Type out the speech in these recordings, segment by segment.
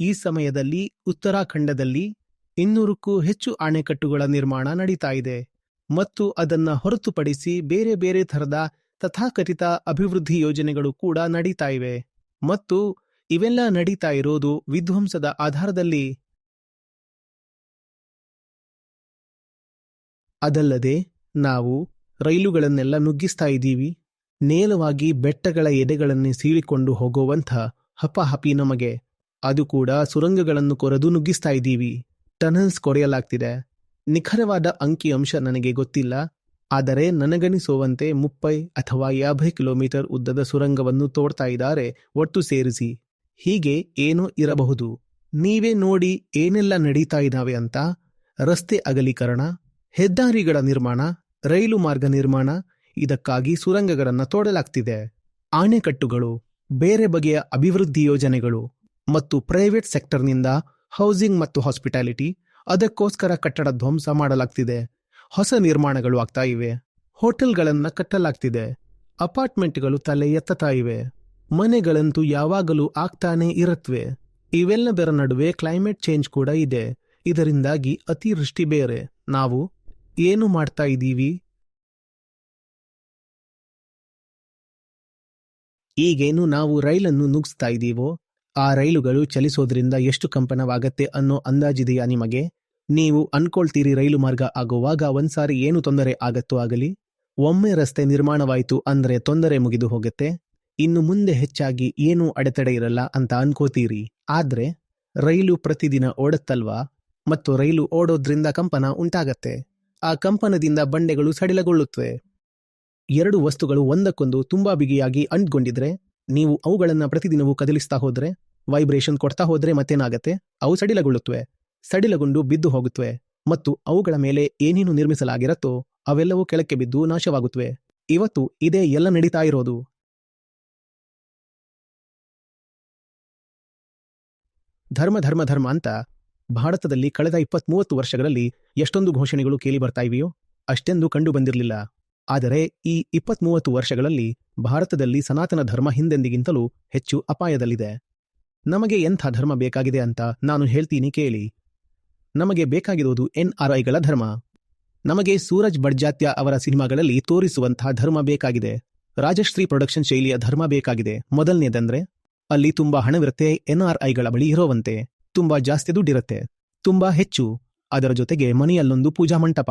ಈ ಸಮಯದಲ್ಲಿ ಉತ್ತರಾಖಂಡದಲ್ಲಿ ಇನ್ನೂರಕ್ಕೂ ಹೆಚ್ಚು ಅಣೆಕಟ್ಟುಗಳ ನಿರ್ಮಾಣ ನಡೀತಾ ಇದೆ ಮತ್ತು ಅದನ್ನ ಹೊರತುಪಡಿಸಿ ಬೇರೆ ಬೇರೆ ಥರದ ತಥಾಕಥಿತ ಅಭಿವೃದ್ಧಿ ಯೋಜನೆಗಳು ಕೂಡ ನಡೀತಾ ಇವೆ. ಮತ್ತು ಇವೆಲ್ಲ ನಡೀತಾ ಇರೋದು ವಿಧ್ವಂಸದ ಆಧಾರದಲ್ಲಿ. ಅದಲ್ಲದೆ ನಾವು ರೈಲುಗಳನ್ನೆಲ್ಲ ನುಗ್ಗಿಸ್ತಾ ಇದ್ದೀವಿ. ನೇರವಾಗಿ ಬೆಟ್ಟಗಳ ಎದೆಗಳನ್ನೇ ಸೀಳಿಕೊಂಡು ಹೋಗುವಂಥ ಹಪಹಪಿ ನಮಗೆ. ಅದು ಕೂಡ ಸುರಂಗಗಳನ್ನು ಕೊರೆದು ನುಗ್ಗಿಸ್ತಾ ಇದ್ದೀವಿ. ಟನಲ್ಸ್ ಕೊರೆಯಲಾಗ್ತಿದೆ. ನಿಖರವಾದ ಅಂಕಿಅಂಶ ನನಗೆ ಗೊತ್ತಿಲ್ಲ. ಆದರೆ ನನಗನಿಸುವಂತೆ ಮುಪ್ಪೈ ಅಥವಾ ಯಾಭೈ ಕಿಲೋಮೀಟರ್ ಉದ್ದದ ಸುರಂಗವನ್ನು ತೋಡ್ತಾ ಇದ್ದಾರೆ ಒಟ್ಟು ಸೇರಿಸಿ. ಹೀಗೆ ಏನೋ ಇರಬಹುದು. ನೀವೇ ನೋಡಿ ಏನೆಲ್ಲ ನಡೀತಾ ಇದ್ದಾವೆ ಅಂತ. ರಸ್ತೆ ಅಗಲೀಕರಣ, ಹೆದ್ದಾರಿಗಳ ನಿರ್ಮಾಣ, ರೈಲು ಮಾರ್ಗ ನಿರ್ಮಾಣ, ಇದಕ್ಕಾಗಿ ಸುರಂಗಗಳನ್ನು ತೋಡಲಾಗ್ತಿದೆ. ಆಣೆಕಟ್ಟುಗಳು, ಬೇರೆ ಬಗೆಯ ಅಭಿವೃದ್ಧಿ ಯೋಜನೆಗಳು. ಮತ್ತು ಪ್ರೈವೇಟ್ ಸೆಕ್ಟರ್ನಿಂದ ಹೌಸಿಂಗ್ ಮತ್ತು ಹಾಸ್ಪಿಟಾಲಿಟಿ, ಅದಕ್ಕೋಸ್ಕರ ಕಟ್ಟಡ ಧ್ವಂಸ ಮಾಡಲಾಗ್ತಿದೆ. ಹೊಸ ನಿರ್ಮಾಣಗಳು ಆಗ್ತಾ ಇವೆ. ಹೋಟೆಲ್ಗಳನ್ನು ಕಟ್ಟಲಾಗ್ತಿದೆ. ಅಪಾರ್ಟ್ಮೆಂಟ್ಗಳು ತಲೆ ಎತ್ತತಾ ಇವೆ. ಮನೆಗಳಂತೂ ಯಾವಾಗಲೂ ಆಗ್ತಾನೇ ಇರತ್ವೆ. ಇವೆಲ್ಲದರ ನಡುವೆ ಕ್ಲೈಮೇಟ್ ಚೇಂಜ್ ಕೂಡ ಇದೆ. ಇದರಿಂದಾಗಿ ಅತಿವೃಷ್ಟಿ ಬೇರೆ. ನಾವು ಏನು ಮಾಡ್ತಾ ಇದ್ದೀವಿ? ಈಗೇನು ನಾವು ರೈಲನ್ನು ನುಗ್ಸ್ತಾ ಇದ್ದೀವೋ? ಆ ರೈಲುಗಳು ಚಲಿಸೋದ್ರಿಂದ ಎಷ್ಟು ಕಂಪನವಾಗತ್ತೆ ಅನ್ನೋ ಅಂದಾಜಿದೆಯಾ ನಿಮಗೆ? ನೀವು ಅನ್ಕೊಳ್ತೀರಿ ರೈಲು ಮಾರ್ಗ ಆಗುವಾಗ ಒಂದ್ಸಾರಿ ಏನು ತೊಂದರೆ ಆಗತ್ತೋ ಆಗಲಿ? ಒಮ್ಮೆ ರಸ್ತೆ ನಿರ್ಮಾಣವಾಯಿತು ಅಂದ್ರೆ ತೊಂದರೆ ಮುಗಿದು ಹೋಗುತ್ತೆ. ಇನ್ನು ಮುಂದೆ ಹೆಚ್ಚಾಗಿ ಏನೂ ಅಡೆತಡೆ ಇರಲ್ಲ ಅಂತ ಅನ್ಕೋತೀರಿ. ಆದ್ರೆ ರೈಲು ಪ್ರತಿದಿನ ಓಡತ್ತಲ್ವಾ? ಮತ್ತು ರೈಲು ಓಡೋದ್ರಿಂದ ಕಂಪನ ಉಂಟಾಗತ್ತೆ. ಆ ಕಂಪನದಿಂದ ಬಂಡೆಗಳು ಸಡಿಲಗೊಳ್ಳುತ್ತವೆ. ಎರಡು ವಸ್ತುಗಳು ಒಂದಕ್ಕೊಂದು ತುಂಬಾ ಬಿಗಿಯಾಗಿ ಅಂಟ್ಕೊಂಡಿದ್ರೆ ನೀವು ಅವುಗಳನ್ನು ಪ್ರತಿದಿನವೂ ಕದಲಿಸ್ತಾ ಹೋದ್ರೆ ವೈಬ್ರೇಷನ್ ಕೊಡ್ತಾ ಹೋದ್ರೆ ಮತ್ತೇನಾಗತ್ತೆ? ಅವು ಸಡಿಲಗೊಳ್ಳುತ್ತವೆ. ಸಡಿಲಗೊಂಡು ಬಿದ್ದು ಹೋಗುತ್ತವೆ. ಮತ್ತು ಅವುಗಳ ಮೇಲೆ ಏನೇನು ನಿರ್ಮಿಸಲಾಗಿರತ್ತೋ ಅವೆಲ್ಲವೂ ಕೆಳಕ್ಕೆ ಬಿದ್ದು ನಾಶವಾಗುತ್ತವೆ. ಇವತ್ತು ಇದೇ ಎಲ್ಲ ನಡೀತಾ ಇರೋದು. ಧರ್ಮ ಧರ್ಮ ಧರ್ಮ ಅಂತ ಭಾರತದಲ್ಲಿ ಕಳೆದ ಇಪ್ಪತ್ತ್ ಮೂವತ್ತು ವರ್ಷಗಳಲ್ಲಿ ಎಷ್ಟೊಂದು ಘೋಷಣೆಗಳು ಕೇಳಿ ಬರ್ತಾ ಇವೆಯೋ ಅಷ್ಟೆಂದು ಕಂಡು ಬಂದಿರಲಿಲ್ಲ. ಆದರೆ ಈ ಇಪ್ಪತ್ತ್ ಮೂವತ್ತು ವರ್ಷಗಳಲ್ಲಿ ಭಾರತದಲ್ಲಿ ಸನಾತನ ಧರ್ಮ ಹಿಂದೆಂದಿಗಿಂತಲೂ ಹೆಚ್ಚು ಅಪಾಯದಲ್ಲಿದೆ. ನಮಗೆ ಎಂಥ ಧರ್ಮ ಬೇಕಾಗಿದೆ ಅಂತ ನಾನು ಹೇಳ್ತೀನಿ ಕೇಳಿ. ನಮಗೆ ಬೇಕಾಗಿರುವುದು ಎನ್ ಆರ್ ಐಗಳ ಧರ್ಮ. ನಮಗೆ ಸೂರಜ್ ಬಡ್ಜಾತ್ಯ ಅವರ ಸಿನಿಮಾಗಳಲ್ಲಿ ತೋರಿಸುವಂತಹ ಧರ್ಮ ಬೇಕಾಗಿದೆ. ರಾಜಶ್ರೀ ಪ್ರೊಡಕ್ಷನ್ ಶೈಲಿಯ ಧರ್ಮ ಬೇಕಾಗಿದೆ. ಮೊದಲನೇದಂದ್ರೆ, ಅಲ್ಲಿ ತುಂಬಾ ಹಣವಿರುತ್ತೆ ಎನ್ ಆರ್ ಐಗಳ ಬಳಿ ಇರೋವಂತೆ. ತುಂಬಾ ಜಾಸ್ತಿ ದುಡ್ಡಿರುತ್ತೆ. ತುಂಬಾ ಹೆಚ್ಚು. ಅದರ ಜೊತೆಗೆ ಮನೆಯಲ್ಲೊಂದು ಪೂಜಾ ಮಂಟಪ.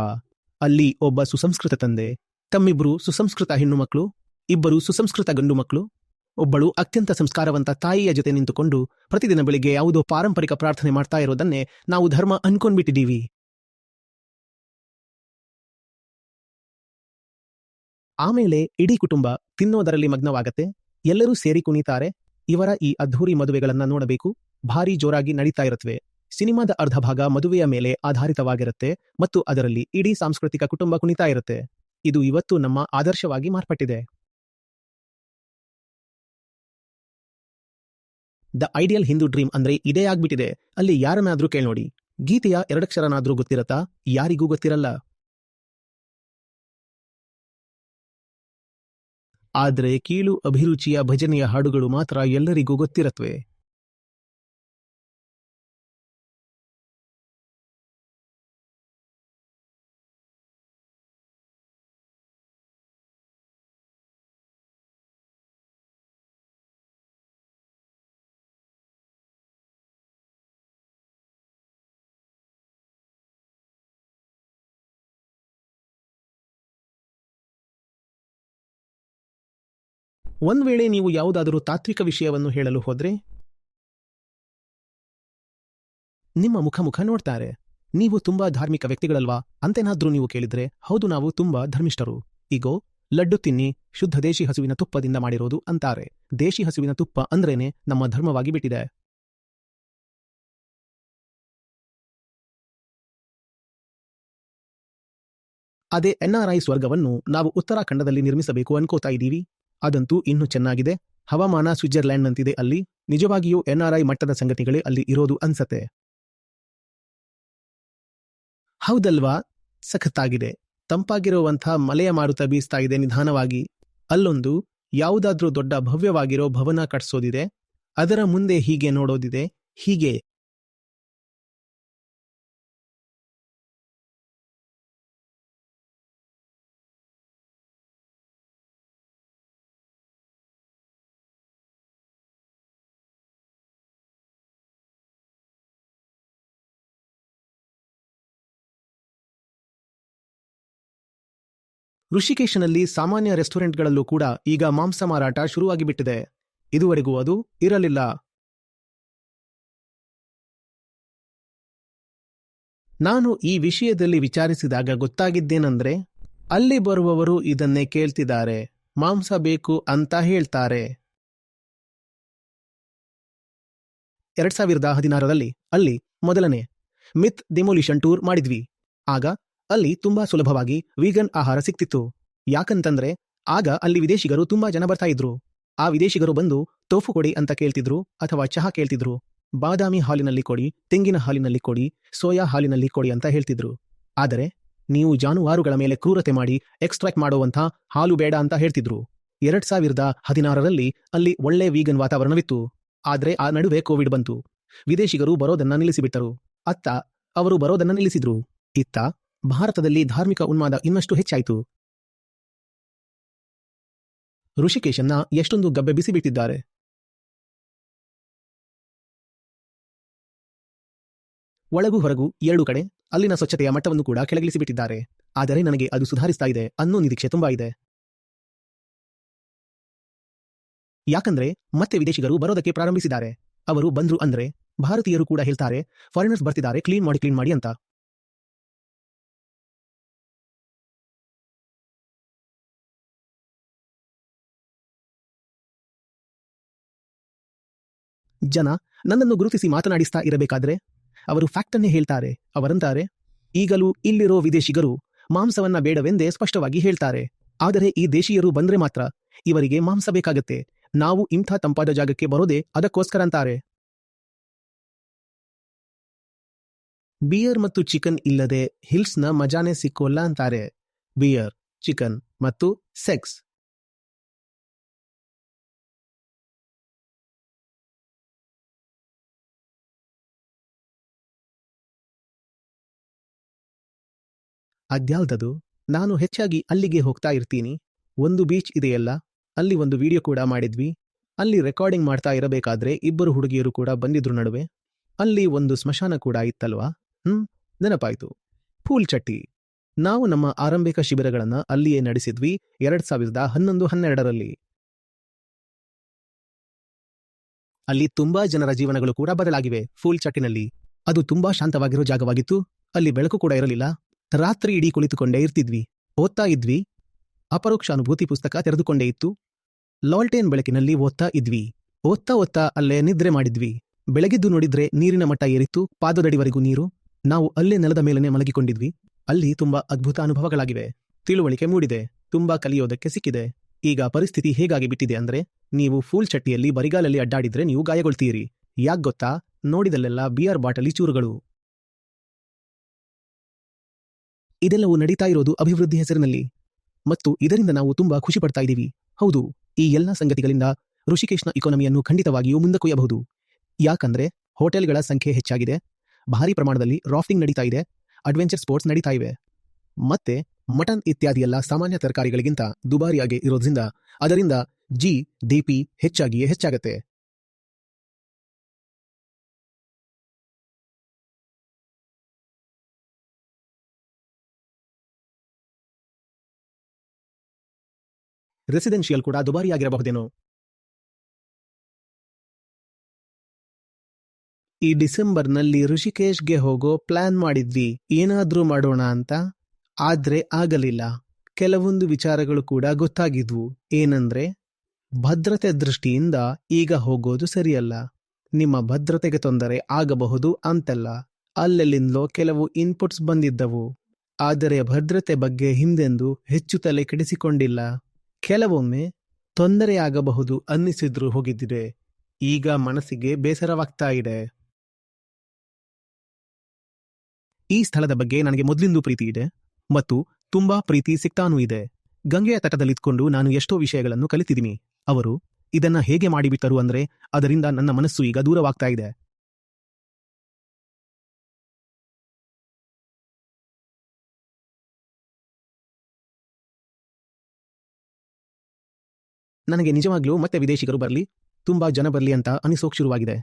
ಅಲ್ಲಿ ಒಬ್ಬ ಸುಸಂಸ್ಕೃತ ತಂದೆ. ತಮ್ಮಿಬ್ರು ಸುಸಂಸ್ಕೃತ ಹೆಣ್ಣು ಮಕ್ಕಳು. ಇಬ್ಬರು ಸುಸಂಸ್ಕೃತ ಗಂಡು ಮಕ್ಕಳು. ಒಬ್ಬಳು ಅತ್ಯಂತ ಸಂಸ್ಕಾರವಂತ ತಾಯಿಯ ಜೊತೆ ನಿಂತುಕೊಂಡು ಪ್ರತಿದಿನ ಬೆಳಿಗ್ಗೆ ಯಾವುದೋ ಪಾರಂಪರಿಕ ಪ್ರಾರ್ಥನೆ ಮಾಡ್ತಾ ಇರೋದನ್ನೇ ನಾವು ಧರ್ಮ ಅನ್ಕೊಂಡ್ಬಿಟ್ಟಿದೀವಿ. ಆಮೇಲೆ ಇಡೀ ಕುಟುಂಬ ತಿನ್ನೋದರಲ್ಲಿ ಮಗ್ನವಾಗತ್ತೆ. ಎಲ್ಲರೂ ಸೇರಿ ಕುಣಿತಾರೆ. ಇವರ ಈ ಅದ್ಧೂರಿ ಮದುವೆಗಳನ್ನ ನೋಡಬೇಕು. ಭಾರಿ ಜೋರಾಗಿ ನಡೀತಾ ಇರುತ್ತವೆ ಸಿನಿಮಾದ ಅರ್ಧ ಭಾಗ ಮದುವೆಯ ಮೇಲೆ ಆಧಾರಿತವಾಗಿರುತ್ತೆ ಮತ್ತು ಅದರಲ್ಲಿ ಇಡೀ ಸಾಂಸ್ಕೃತಿಕ ಕುಟುಂಬ ಕುಣಿತಾ ಇರುತ್ತೆ. ಇದು ಇವತ್ತು ನಮ್ಮ ಆದರ್ಶವಾಗಿ ಮಾರ್ಪಟ್ಟಿದೆ. ದ ಐಡಿಯಲ್ ಹಿಂದೂ ಡ್ರೀಮ್ ಅಂದ್ರೆ ಇದೇ ಆಗ್ಬಿಟ್ಟಿದೆ. ಅಲ್ಲಿ ಯಾರನ್ನಾದ್ರೂ ಕೇಳ್ನೋಡಿ ಗೀತೆಯ ಎರಡಕ್ಷರನಾದ್ರೂ ಗೊತ್ತಿರತ್ತಾ? ಯಾರಿಗೂ ಗೊತ್ತಿರಲ್ಲ. ಆದ್ರೆ ಕೀಳು ಅಭಿರುಚಿಯ ಭಜನೆಯ ಹಾಡುಗಳು ಮಾತ್ರ ಎಲ್ಲರಿಗೂ ಗೊತ್ತಿರತ್ವೆ. ಒಂದ್ ವೇಳೆ ನೀವು ಯಾವುದಾದರೂ ತಾತ್ವಿಕ ವಿಷಯವನ್ನು ಹೇಳಲು ಹೋದರೆ? ನಿಮ್ಮ ಮುಖ ಮುಖ ನೋಡ್ತಾರೆ. ನೀವು ತುಂಬಾ ಧಾರ್ಮಿಕ ವ್ಯಕ್ತಿಗಳಲ್ವಾ? ಅಂತೇನಾದ್ರೂ ನೀವು ಕೇಳಿದ್ರೆ, ಹೌದು, ನಾವು ತುಂಬಾ ಧರ್ಮಿಷ್ಠರು. ಈಗೋ, ಲಡ್ಡು ತಿನ್ನಿ, ಶುದ್ಧ ದೇಶಿ ಹಸುವಿನ ತುಪ್ಪದಿಂದ ಮಾಡಿರೋದು ಅಂತಾರೆ. ದೇಶಿ ಹಸುವಿನ ತುಪ್ಪ ಅಂದ್ರೇನೆ ನಮ್ಮ ಧರ್ಮವಾಗಿ ಬಿಟ್ಟಿದೆ. ಅದೇ ಎನ್ಆರ್ಐ ಸ್ವರ್ಗವನ್ನು ನಾವು ಉತ್ತರಾಖಂಡದಲ್ಲಿ ನಿರ್ಮಿಸಬೇಕು ಅನ್ಕೋತಾ ಇದ್ದೀವಿ. ಅದಂತೂ ಇನ್ನೂ ಚೆನ್ನಾಗಿದೆ. ಹವಾಮಾನ ಸ್ವಿಟ್ಜರ್ಲೆಂಡ್ನಂತಿದೆ ಅಲ್ಲಿ. ನಿಜವಾಗಿಯೂ ಎನ್ಆರ್ಐ ಮಟ್ಟದ ಸಂಗತಿಗಳೇ ಅಲ್ಲಿ ಇರೋದು ಅನ್ಸತ್ತೆ. ಹೌದಲ್ವಾ? ಸಖತ್ತಾಗಿದೆ. ತಂಪಾಗಿರುವಂಥ ಮಲೆಯ ಮಾರುತ ಬೀಸ್ತಾ ಇದೆ ನಿಧಾನವಾಗಿ. ಅಲ್ಲೊಂದು, ಯಾವುದಾದ್ರೂ ದೊಡ್ಡ ಭವ್ಯವಾಗಿರೋ ಭವನ ಕಟ್ಸೋದಿದೆ. ಅದರ ಮುಂದೆ ಹೀಗೆ ನೋಡೋದಿದೆ. ಹೀಗೆ ಋಷಿಕೇಶನಲ್ಲಿ ಸಾಮಾನ್ಯ ರೆಸ್ಟೋರೆಂಟ್ಗಳಲ್ಲೂ ಕೂಡ ಈಗ ಮಾಂಸ ಮಾರಾಟ ಶುರುವಾಗಿಬಿಟ್ಟಿದೆ. ಇದುವರೆಗೂ ಅದು ಇರಲಿಲ್ಲ. ನಾನು ಈ ವಿಷಯದಲ್ಲಿ ವಿಚಾರಿಸಿದಾಗ ಗೊತ್ತಾಗಿದ್ದೇನೆಂದ್ರೆ, ಅಲ್ಲಿ ಬರುವವರು ಇದನ್ನೇ ಕೇಳ್ತಿದ್ದಾರೆ. ಮಾಂಸ ಬೇಕು ಅಂತ ಹೇಳ್ತಾರೆ. ಎರಡ್ ಸಾವಿರದ ಹದಿನಾರರಲ್ಲಿ ಅಲ್ಲಿ ಮೊದಲನೇ ಮಿತ್ ಡಿಮೊಲಿಷನ್ ಟೂರ್ ಮಾಡಿದ್ವಿ. ಆಗ ಅಲ್ಲಿ ತುಂಬಾ ಸುಲಭವಾಗಿ ವೀಗನ್ ಆಹಾರ ಸಿಕ್ತಿತ್ತು. ಯಾಕಂತಂದ್ರೆ, ಆಗ ಅಲ್ಲಿ ವಿದೇಶಿಗರು ತುಂಬಾ ಜನ ಬರ್ತಾ ಇದ್ರು. ಆ ವಿದೇಶಿಗರು ಬಂದು, ತೋಫು ಕೊಡಿ ಅಂತ ಕೇಳ್ತಿದ್ರು ಅಥವಾ ಚಹಾ ಕೇಳ್ತಿದ್ರು. ಬಾದಾಮಿ ಹಾಲಿನಲ್ಲಿ ಕೊಡಿ, ತೆಂಗಿನ ಹಾಲಿನಲ್ಲಿ ಕೊಡಿ, ಸೋಯಾ ಹಾಲಿನಲ್ಲಿ ಕೊಡಿ ಅಂತ ಹೇಳ್ತಿದ್ರು. ಆದರೆ, ನೀವು ಜಾನುವಾರುಗಳ ಮೇಲೆ ಕ್ರೂರತೆ ಮಾಡಿ, ಎಕ್ಸ್ಟ್ರಾಕ್ಟ್ ಮಾಡುವಂಥ ಹಾಲು ಬೇಡ ಅಂತ ಹೇಳ್ತಿದ್ರು. ಎರಡ್ ಸಾವಿರದ ಹದಿನಾರರಲ್ಲಿ ಅಲ್ಲಿ ಒಳ್ಳೆ ವೀಗನ್ ವಾತಾವರಣವಿತ್ತು. ಆದರೆ, ಆ ನಡುವೆ ಕೋವಿಡ್ ಬಂತು. ವಿದೇಶಿಗರು ಬರೋದನ್ನ ನಿಲ್ಲಿಸಿಬಿಟ್ಟರು. ಅತ್ತ, ಅವರು ಬರೋದನ್ನ ನಿಲ್ಲಿಸಿದ್ರು. ಇತ್ತ ಭಾರತದಲ್ಲಿ ಧಾರ್ಮಿಕ ಉನ್ಮಾದ ಇನ್ನಷ್ಟು ಹೆಚ್ಚಾಯಿತು. ಋಷಿಕೇಶನ್ನ ಎಷ್ಟೊಂದು ಗಬ್ಬೆ ಬಿಸಿಬಿಟ್ಟಿದ್ದಾರೆ. ಒಳಗು ಹೊರಗೂ ಎರಡು ಕಡೆ ಅಲ್ಲಿನ ಸ್ವಚ್ಛತೆಯ ಮಟ್ಟವನ್ನು ಕೂಡ ಕೆಳಗಿಳಿಸಿಬಿಟ್ಟಿದ್ದಾರೆ. ಆದರೆ ನನಗೆ ಅದು ಸುಧಾರಿಸ್ತಾ ಇದೆ ಅನ್ನೋ ನಿರೀಕ್ಷೆ ತುಂಬಾ ಇದೆ. ಯಾಕಂದ್ರೆ ಮತ್ತೆ ವಿದೇಶಿಗರು ಬರೋದಕ್ಕೆ ಪ್ರಾರಂಭಿಸಿದ್ದಾರೆ. ಅವರು ಬಂದ್ರು ಅಂದ್ರೆ ಭಾರತೀಯರು ಕೂಡ ಹೇಳ್ತಾರೆ ಫಾರಿನರ್ಸ್ ಬರ್ತಿದ್ದಾರೆ ಕ್ಲೀನ್ ಮಾಡಿ ಕ್ಲೀನ್ ಮಾಡಿ ಅಂತ. ಜನ ನನ್ನನ್ನು ಗುರುತಿಸಿ ಮಾತನಾಡಿಸ್ತಾ ಇರಬೇಕಾದ್ರೆ ಅವರು ಫ್ಯಾಕ್ಟನ್ನೇ ಹೇಳ್ತಾರೆ, ಅವರಂತಾರೆ, ಈಗಲೂ ಇಲ್ಲಿರೋ ವಿದೇಶಿಗರು ಮಾಂಸವನ್ನ ಬೇಡವೆಂದೇ ಸ್ಪಷ್ಟವಾಗಿ ಹೇಳ್ತಾರೆ. ಆದರೆ ಈ ದೇಶೀಯರು ಬಂದ್ರೆ ಮಾತ್ರ ಇವರಿಗೆ ಮಾಂಸ ಬೇಕಾಗತ್ತೆ, ನಾವು ಇಂಥ ತಂಪಾದ ಜಾಗಕ್ಕೆ ಬರೋದೇ ಅದಕ್ಕೋಸ್ಕರ ಅಂತಾರೆ. ಬಿಯರ್ ಮತ್ತು ಚಿಕನ್ ಇಲ್ಲದೆ ಹಿಲ್ಸ್ನ ಮಜಾನೆ ಸಿಕ್ಕೋಲ್ಲ ಅಂತಾರೆ. ಬಿಯರ್, ಚಿಕನ್ ಮತ್ತು ಸೆಕ್ಸ್. ಅದ್ಯಾವ್ದದು ನಾನು ಹೆಚ್ಚಾಗಿ ಅಲ್ಲಿಗೆ ಹೋಗ್ತಾ ಇರ್ತೀನಿ. ಒಂದು ಬೀಚ್ ಇದೆಯಲ್ಲ, ಅಲ್ಲಿ ಒಂದು ವಿಡಿಯೋ ಕೂಡ ಮಾಡಿದ್ವಿ. ಅಲ್ಲಿ ರೆಕಾರ್ಡಿಂಗ್ ಮಾಡ್ತಾ ಇರಬೇಕಾದ್ರೆ ಇಬ್ಬರು ಹುಡುಗಿಯರು ಕೂಡ ಬಂದಿದ್ರು ನಡುವೆ. ಅಲ್ಲಿ ಒಂದು ಸ್ಮಶಾನ ಕೂಡ ಇತ್ತಲ್ವಾ? ಹ್ಮ್, ನೆನಪಾಯ್ತು. ಫೂಲ್ ಚಟ್ಟಿ ನಾವು ನಮ್ಮ ಆರಂಭಿಕ ಶಿಬಿರಗಳನ್ನ ಅಲ್ಲಿಯೇ ನಡೆಸಿದ್ವಿ ಎರಡ್ ಸಾವಿರದ ಹನ್ನೊಂದು ಹನ್ನೆರಡರಲ್ಲಿ. ಅಲ್ಲಿ ತುಂಬಾ ಜನರ ಜೀವನಗಳು ಕೂಡ ಬದಲಾಗಿವೆ ಫೂಲ್ ಚಟ್ಟಿನಲ್ಲಿ ಅದು ತುಂಬಾ ಶಾಂತವಾಗಿರೋ ಜಾಗವಾಗಿತ್ತು. ಅಲ್ಲಿ ಬೆಳಕು ಕೂಡ ಇರಲಿಲ್ಲ. ರಾತ್ರಿ ಇಡೀ ಕುಳಿತುಕೊಂಡೇ ಇರ್ತಿದ್ವಿ. ಓದ್ತಾ ಇದ್ವಿ. ಅಪರೋಕ್ಷ ಅನುಭೂತಿ ಪುಸ್ತಕ ತೆರೆದುಕೊಂಡೇ ಇತ್ತು. ಲಾಲ್ಟೇನ್ ಬೆಳಕಿನಲ್ಲಿ ಓದ್ತಾ ಇದ್ವಿ. ಓದ್ತಾ ಓದ್ತಾ ಅಲ್ಲೇ ನಿದ್ರೆ ಮಾಡಿದ್ವಿ. ಬೆಳಗಿದ್ದು ನೋಡಿದ್ರೆ ನೀರಿನ ಮಟ್ಟ ಏರಿತ್ತು. ಪಾದದಡಿವರೆಗೂ ನೀರು. ನಾವು ಅಲ್ಲೇ ನೆಲದ ಮೇಲನೆ ಮಲಗಿಕೊಂಡಿದ್ವಿ. ಅಲ್ಲಿ ತುಂಬಾ ಅದ್ಭುತ ಅನುಭವಗಳಾಗಿವೆ. ತಿಳುವಳಿಕೆ ಮೂಡಿದೆ. ತುಂಬಾ ಕಲಿಯೋದಕ್ಕೆ ಸಿಕ್ಕಿದೆ. ಈಗ ಪರಿಸ್ಥಿತಿ ಹೇಗಾಗಿ ಬಿಟ್ಟಿದೆ ಅಂದ್ರೆ, ನೀವು ಫೂಲ್ ಚಟ್ಟಿಯಲ್ಲಿ ಬರಿಗಾಲಲ್ಲಿ ಅಡ್ಡಾಡಿದ್ರೆ ನೀವು ಗಾಯಗೊಳ್ತೀರಿ. ಯಾಕ್ ಗೊತ್ತಾ? ನೋಡಿದಲ್ಲೆಲ್ಲ ಬಿಯರ್ ಬಾಟಲಿ ಚೂರುಗಳು. ಇದೆಲ್ಲವೂ ನಡೀತಾ ಇರೋದು ಅಭಿವೃದ್ಧಿ ಹೆಸರಿನಲ್ಲಿ. ಮತ್ತು ಇದರಿಂದ ನಾವು ತುಂಬಾ ಖುಷಿ ಪಡ್ತಾ ಇದ್ದೀವಿ. ಹೌದು, ಈ ಎಲ್ಲ ಸಂಗತಿಗಳಿಂದ ಋಷಿಕೇಶ್ನ ಇಕಾನಮಿಯನ್ನು ಖಂಡಿತವಾಗಿಯೂ ಮುಂದಕ್ಕೊಯ್ಯಬಹುದು ಯಾಕಂದ್ರೆ, ಹೋಟೆಲ್ಗಳ ಸಂಖ್ಯೆ ಹೆಚ್ಚಾಗಿದೆ, ಭಾರಿ ಪ್ರಮಾಣದಲ್ಲಿ ರಾಫ್ಟಿಂಗ್ ನಡೀತಾ ಇದೆ, ಅಡ್ವೆಂಚರ್ ಸ್ಪೋರ್ಟ್ಸ್ ನಡೀತಾ ಇವೆ. ಮತ್ತೆ, ಮಟನ್ ಇತ್ಯಾದಿ ಎಲ್ಲ ಸಾಮಾನ್ಯ ತರಕಾರಿಗಳಿಗಿಂತ ದುಬಾರಿಯಾಗಿ ಇರೋದ್ರಿಂದ, ಅದರಿಂದ ಜಿ ಡಿಪಿ ಹೆಚ್ಚಾಗಿಯೇ ಹೆಚ್ಚಾಗತ್ತೆ. ರೆಸಿಡೆನ್ಷಿಯಲ್ ಕೂಡ ದುಬಾರಿಯಾಗಿರಬಹುದೇನೋ? ಈ ಡಿಸೆಂಬರ್ನಲ್ಲಿ ಋಷಿಕೇಶ್ಗೆ ಹೋಗೋ ಪ್ಲಾನ್ ಮಾಡಿದ್ವಿ. ಏನಾದರೂ ಮಾಡೋಣ ಅಂತ. ಆದ್ರೆ ಆಗಲಿಲ್ಲ. ಕೆಲವೊಂದು ವಿಚಾರಗಳು ಕೂಡ ಗೊತ್ತಾಗಿದ್ವು. ಏನಂದ್ರೆ, ಭದ್ರತೆ ದೃಷ್ಟಿಯಿಂದ ಈಗ ಹೋಗೋದು ಸರಿಯಲ್ಲ. ನಿಮ್ಮ ಭದ್ರತೆಗೆ ತೊಂದರೆ ಆಗಬಹುದು ಅಂತಲ್ಲ. ಅಲ್ಲೆಲ್ಲಿಂದಲೋ ಕೆಲವು ಇನ್ಪುಟ್ಸ್ ಬಂದಿದ್ದವು. ಆದರೆ ಭದ್ರತೆ ಬಗ್ಗೆ ಹಿಂದೆಂದು ಹೆಚ್ಚು ತಲೆ ಕೆಡಿಸಿಕೊಂಡಿಲ್ಲ ಕೆಲವೊಮ್ಮೆ ತೊಂದರೆಯಾಗಬಹುದು ಅನ್ನಿಸಿದ್ರು ಹೋಗಿದ್ದಿದೆ. ಈಗ ಮನಸ್ಸಿಗೆ ಬೇಸರವಾಗ್ತಾ ಇದೆ. ಈ ಸ್ಥಳದ ಬಗ್ಗೆ ನನಗೆ ಮೊದಲಿಂದು ಪ್ರೀತಿ ಇದೆ ಮತ್ತು ತುಂಬಾ ಪ್ರೀತಿ ಸಿಕ್ತಾನೂ ಇದೆ. ಗಂಗೆಯ ತಟದಲ್ಲಿದ್ಕೊಂಡು ನಾನು ಎಷ್ಟೋ ವಿಷಯಗಳನ್ನು ಕಲಿತಿದ್ದೀನಿ. ಅವರು ಇದನ್ನ ಹೇಗೆ ಮಾಡಿಬಿಟ್ಟರು ಅಂದ್ರೆ ಅದರಿಂದ ನನ್ನ ಮನಸ್ಸು ಈಗ ದೂರವಾಗ್ತಾ ಇದೆ. ನನಗೆ ನಿಜವಾಗ್ಲೂ ಮತ್ತೆ ವಿದೇಶಿಗರು ಬರಲಿ, ತುಂಬಾ ಜನ ಬರಲಿ ಅಂತ ಅನಿಸೋಕ್ ಶುರುವಾಗಿದೆ.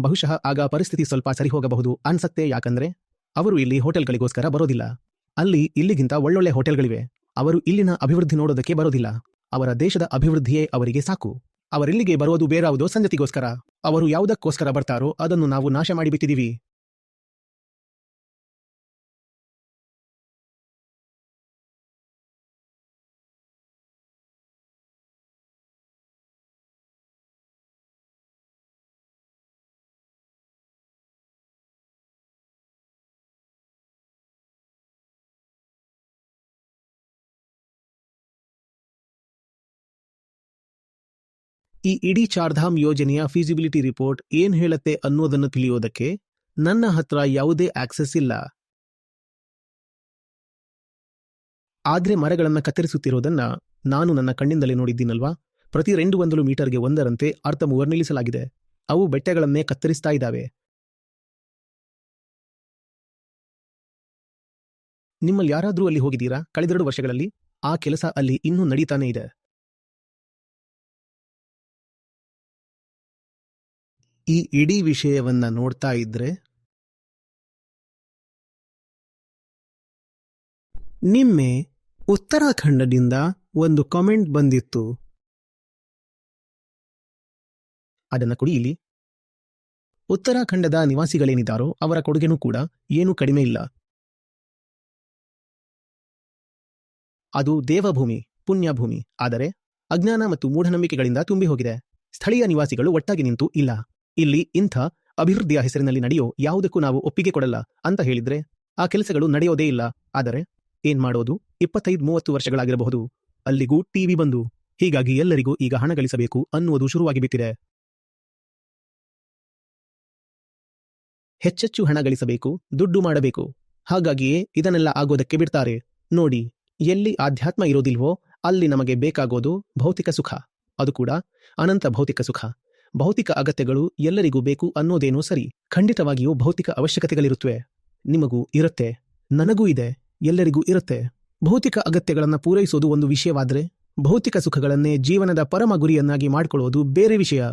ಬಹುಶಃ ಆಗ ಪರಿಸ್ಥಿತಿ ಸ್ವಲ್ಪ ಸರಿ ಹೋಗಬಹುದು ಅನ್ಸತ್ತೆ ಯಾಕಂದ್ರೆ ಅವರು ಇಲ್ಲಿ ಹೋಟೆಲ್ಗಳಿಗೋಸ್ಕರ ಬರೋದಿಲ್ಲ. ಅಲ್ಲಿ ಇಲ್ಲಿಗಿಂತ ಒಳ್ಳೊಳ್ಳೆ ಹೋಟೆಲ್ಗಳಿವೆ. ಅವರು ಇಲ್ಲಿನ ಅಭಿವೃದ್ಧಿ ನೋಡೋದಕ್ಕೆ ಬರೋದಿಲ್ಲ. ಅವರ ದೇಶದ ಅಭಿವೃದ್ಧಿಯೇ ಅವರಿಗೆ ಸಾಕು. ಅವರಿಲ್ಲಿಗೆ ಬರೋದು ಬೇರಾವುದೋ ಸಂಗತಿಗೋಸ್ಕರ ಅವರು ಯಾವುದಕ್ಕೋಸ್ಕರ ಬರ್ತಾರೋ ಅದನ್ನು ನಾವು ನಾಶ ಮಾಡಿಬಿಟ್ಟಿದೀವಿ ಈ ಇಡೀ ಚಾರ್ಧಾಮ್ ಯೋಜನೆಯ ಫೀಸಿಬಿಲಿಟಿ ರಿಪೋರ್ಟ್ ಏನ್ ಹೇಳತ್ತೆ ಅನ್ನೋದನ್ನು ತಿಳಿಯೋದಕ್ಕೆ ನನ್ನ ಹತ್ರ ಯಾವುದೇ ಆಕ್ಸೆಸ್ ಇಲ್ಲ. ಆದ್ರೆ ಮರಗಳನ್ನು ಕತ್ತರಿಸುತ್ತಿರೋದನ್ನ ನಾನು ನನ್ನ ಕಣ್ಣಿಂದಲೇ ನೋಡಿದ್ದೀನಲ್ವಾ? ಪ್ರತಿ ರೆಂಡು ಒಂದಲು ಮೀಟರ್ಗೆ ಒಂದರಂತೆ ಅರ್ಥ ಮೂವರ್ ನಿಲ್ಲಿಸಲಾಗಿದೆ. ಅವು ಬೆಟ್ಟಗಳನ್ನೇ ಕತ್ತರಿಸ್ತಾ ಇದ್ದಾವೆ. ನಿಮ್ಮಲ್ಲಿ ಯಾರಾದರೂ ಅಲ್ಲಿ ಹೋಗಿದ್ದೀರಾ? ಕಳೆದೆರಡು ವರ್ಷಗಳಲ್ಲಿ ಆ ಕೆಲಸ ಅಲ್ಲಿ ಇನ್ನೂ ನಡೀತಾನೇ ಇದೆ. ಈ ಇಡೀ ವಿಷಯವನ್ನ ನೋಡ್ತಾ ಇದ್ರೆ ನಿಮ್ಮೆ ಉತ್ತರಾಖಂಡದಿಂದ ಒಂದು ಕಾಮೆಂಟ್ ಬಂದಿತ್ತು. ಅದನ್ನ ಕೊಡಿ ಇಲ್ಲಿ. ಉತ್ತರಾಖಂಡದ ನಿವಾಸಿಗಳೇನಿದ್ದಾರೋ ಅವರ ಕೊಡುಗೆನೂ ಕೂಡ ಏನೂ ಕಡಿಮೆ ಇಲ್ಲ. ಅದು ದೇವಭೂಮಿ, ಪುಣ್ಯಭೂಮಿ, ಆದರೆ ಅಜ್ಞಾನ ಮತ್ತು ಮೂಢನಂಬಿಕೆಗಳಿಂದ ತುಂಬಿ ಹೋಗಿದೆ ಸ್ಥಳೀಯ ನಿವಾಸಿಗಳು ಒಟ್ಟಾಗಿ ನಿಂತು ಇಲ್ಲ. ಇಲ್ಲಿ ಇಂಥ ಅಭಿವೃದ್ಧಿಯ ಹೆಸರಿನಲ್ಲಿ ನಡೆಯೋ ಯಾವುದಕ್ಕೂ ನಾವು ಒಪ್ಪಿಗೆ ಕೊಡಲ್ಲ ಅಂತ ಹೇಳಿದ್ರೆ ಆ ಕೆಲಸಗಳು ನಡೆಯೋದೇ ಇಲ್ಲ. ಆದರೆ ಏನ್ ಮಾಡೋದು? ಇಪ್ಪತ್ತೈದು ಮೂವತ್ತು ವರ್ಷಗಳಾಗಿರಬಹುದು. ಅಲ್ಲಿಗೂ ಟಿವಿ ಬಂದು. ಹೀಗಾಗಿ ಎಲ್ಲರಿಗೂ ಈಗ ಹಣ ಗಳಿಸಬೇಕು ಅನ್ನುವುದು ಶುರುವಾಗಿ ಬಿಟ್ಟಿದೆ. ಹೆಚ್ಚೆಚ್ಚು ಹಣ ಗಳಿಸಬೇಕು, ದುಡ್ಡು ಮಾಡಬೇಕು. ಹಾಗಾಗಿಯೇ ಇದನ್ನೆಲ್ಲ ಆಗೋದಕ್ಕೆ ಬಿಡ್ತಾರೆ. ನೋಡಿ, ಎಲ್ಲಿ ಆಧ್ಯಾತ್ಮ ಇರೋದಿಲ್ವೋ ಅಲ್ಲಿ ನಮಗೆ ಬೇಕಾಗೋದು ಭೌತಿಕ ಸುಖ. ಅದು ಕೂಡ ಅನಂತ ಭೌತಿಕ ಸುಖ. ಭೌತಿಕ ಅಗತ್ಯಗಳು ಎಲ್ಲರಿಗೂ ಬೇಕು ಅನ್ನೋದೇನೋ ಸರಿ. ಖಂಡಿತವಾಗಿಯೂ ಭೌತಿಕ ಅವಶ್ಯಕತೆಗಳಿರುತ್ತವೆ. ನಿಮಗೂ ಇರುತ್ತೆ. ನನಗೂ ಇದೆ. ಎಲ್ಲರಿಗೂ ಇರುತ್ತೆ. ಭೌತಿಕ ಅಗತ್ಯಗಳನ್ನು ಪೂರೈಸೋದು ಒಂದು ವಿಷಯವಾದರೆ, ಭೌತಿಕ ಸುಖಗಳನ್ನೇ ಜೀವನದ ಪರಮ ಗುರಿಯನ್ನಾಗಿ ಮಾಡಿಕೊಳ್ಳುವುದು ಬೇರೆ ವಿಷಯ.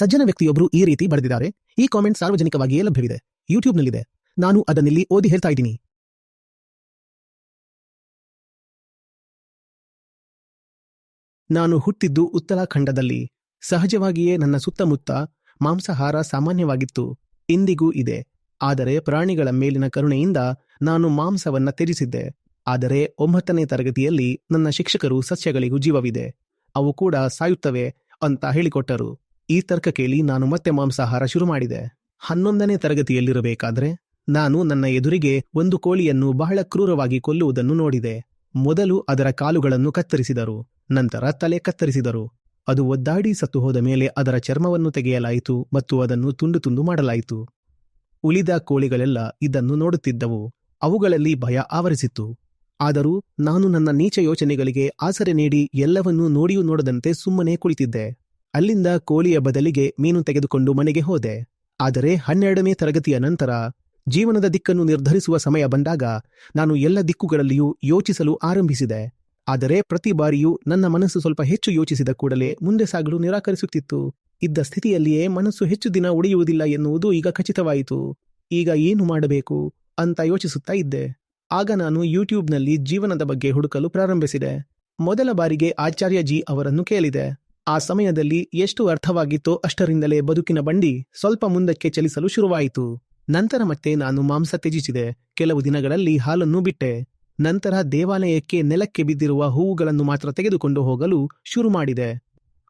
ಸಜ್ಜನ ವ್ಯಕ್ತಿಯೊಬ್ಬರು ಈ ರೀತಿ ಬರೆದಿದ್ದಾರೆ, ಈ ಕಾಮೆಂಟ್ ಸಾರ್ವಜನಿಕವಾಗಿಯೇ ಲಭ್ಯವಿದೆ. ಯೂಟ್ಯೂಬ್ನಲ್ಲಿದೆ. ನಾನು ಅದನ್ನಿಲ್ಲಿ ಓದಿ ಹೇಳ್ತಾ ಇದ್ದೀನಿ. ನಾನು ಹುಟ್ಟಿದ್ದು ಉತ್ತರಾಖಂಡದಲ್ಲಿ. ಸಹಜವಾಗಿಯೇ ನನ್ನ ಸುತ್ತಮುತ್ತ ಮಾಂಸಾಹಾರ ಸಾಮಾನ್ಯವಾಗಿತ್ತು. ಇಂದಿಗೂ ಇದೆ. ಆದರೆ ಪ್ರಾಣಿಗಳ ಮೇಲಿನ ಕರುಣೆಯಿಂದ ನಾನು ಮಾಂಸವನ್ನ ತ್ಯಜಿಸಿದ್ದೆ. ಆದರೆ ಒಂಬತ್ತನೇ ತರಗತಿಯಲ್ಲಿ ನನ್ನ ಶಿಕ್ಷಕರು ಸಸ್ಯಗಳಿಗೂ ಜೀವವಿದೆ. ಅವು ಕೂಡ ಸಾಯುತ್ತವೆ ಅಂತ ಹೇಳಿಕೊಟ್ಟರು. ಈ ತರ್ಕ ಕೇಳಿ ನಾನು ಮತ್ತೆ ಮಾಂಸಾಹಾರ ಶುರು ಮಾಡಿದೆ. ಹನ್ನೊಂದನೇ ತರಗತಿಯಲ್ಲಿರಬೇಕಾದ್ರೆ ನಾನು ನನ್ನ ಎದುರಿಗೆ ಒಂದು ಕೋಳಿಯನ್ನು ಬಹಳ ಕ್ರೂರವಾಗಿ ಕೊಲ್ಲುವುದನ್ನು ನೋಡಿದೆ. ಮೊದಲು ಅದರ ಕಾಲುಗಳನ್ನು ಕತ್ತರಿಸಿದರು, ನಂತರ ತಲೆ ಕತ್ತರಿಸಿದರು. ಅದು ಒದ್ದಾಡಿ ಸತ್ತು ಹೋದ ಮೇಲೆ ಅದರ ಚರ್ಮವನ್ನು ತೆಗೆಯಲಾಯಿತು ಮತ್ತು ಅದನ್ನು ತುಂಡು ತುಂಡು ಮಾಡಲಾಯಿತು. ಉಳಿದ ಕೋಳಿಗಳೆಲ್ಲ ಇದನ್ನು ನೋಡುತ್ತಿದ್ದವು. ಅವುಗಳಲ್ಲಿ ಭಯ ಆವರಿಸಿತ್ತು. ಆದರೂ ನಾನು ನನ್ನ ನೀಚ ಯೋಚನೆಗಳಿಗೆ ಆಸರೆ ನೀಡಿ ಎಲ್ಲವನ್ನೂ ನೋಡಿಯೂ ನೋಡದಂತೆ ಸುಮ್ಮನೆ ಕುಳಿತಿದ್ದೆ. ಅಲ್ಲಿಂದ ಕೋಳಿಯ ಬದಲಿಗೆ ಮೀನು ತೆಗೆದುಕೊಂಡು ಮನೆಗೆ ಹೋದೆ. ಆದರೆ ಹನ್ನೆರಡನೇ ತರಗತಿಯ ನಂತರ ಜೀವನದ ದಿಕ್ಕನ್ನು ನಿರ್ಧರಿಸುವ ಸಮಯ ಬಂದಾಗ ನಾನು ಎಲ್ಲ ದಿಕ್ಕುಗಳಲ್ಲಿಯೂ ಯೋಚಿಸಲು ಆರಂಭಿಸಿದೆ. ಆದರೆ ಪ್ರತಿ ಬಾರಿಯೂ ನನ್ನ ಮನಸ್ಸು ಸ್ವಲ್ಪ ಹೆಚ್ಚು ಯೋಚಿಸಿದ ಕೂಡಲೇ ಮುಂದೆ ಸಾಗಲು ನಿರಾಕರಿಸುತ್ತಿತ್ತು. ಇದ್ದ ಸ್ಥಿತಿಯಲ್ಲಿಯೇ ಮನಸ್ಸು ಹೆಚ್ಚು ದಿನ ಉಳಿಯುವುದಿಲ್ಲ ಎನ್ನುವುದು ಈಗ ಖಚಿತವಾಯಿತು. ಈಗ ಏನು ಮಾಡಬೇಕು ಅಂತ ಯೋಚಿಸುತ್ತಾ ಇದ್ದೆ. ಆಗ ನಾನು ಯೂಟ್ಯೂಬ್ನಲ್ಲಿ ಜೀವನದ ಬಗ್ಗೆ ಹುಡುಕಲು ಪ್ರಾರಂಭಿಸಿದೆ. ಮೊದಲ ಬಾರಿಗೆ ಆಚಾರ್ಯ ಜಿ ಅವರನ್ನು ಕೇಳಿದೆ. ಆ ಸಮಯದಲ್ಲಿ ಎಷ್ಟು ಅರ್ಥವಾಗಿತ್ತೋ ಅಷ್ಟರಿಂದಲೇ ಬದುಕಿನ ಬಂಡಿ ಸ್ವಲ್ಪ ಮುಂದಕ್ಕೆ ಚಲಿಸಲು ಶುರುವಾಯಿತು. ನಂತರ ಮತ್ತೆ ನಾನು ಮಾಂಸ ತ್ಯಜಿಸಿದೆ. ಕೆಲವು ದಿನಗಳಲ್ಲಿ ಹಾಲನ್ನು ಬಿಟ್ಟೆ. ನಂತರ ದೇವಾಲಯಕ್ಕೆ ನೆಲಕ್ಕೆ ಬಿದ್ದಿರುವ ಹೂವುಗಳನ್ನು ಮಾತ್ರ ತೆಗೆದುಕೊಂಡು ಹೋಗಲು ಶುರು ಮಾಡಿದೆ.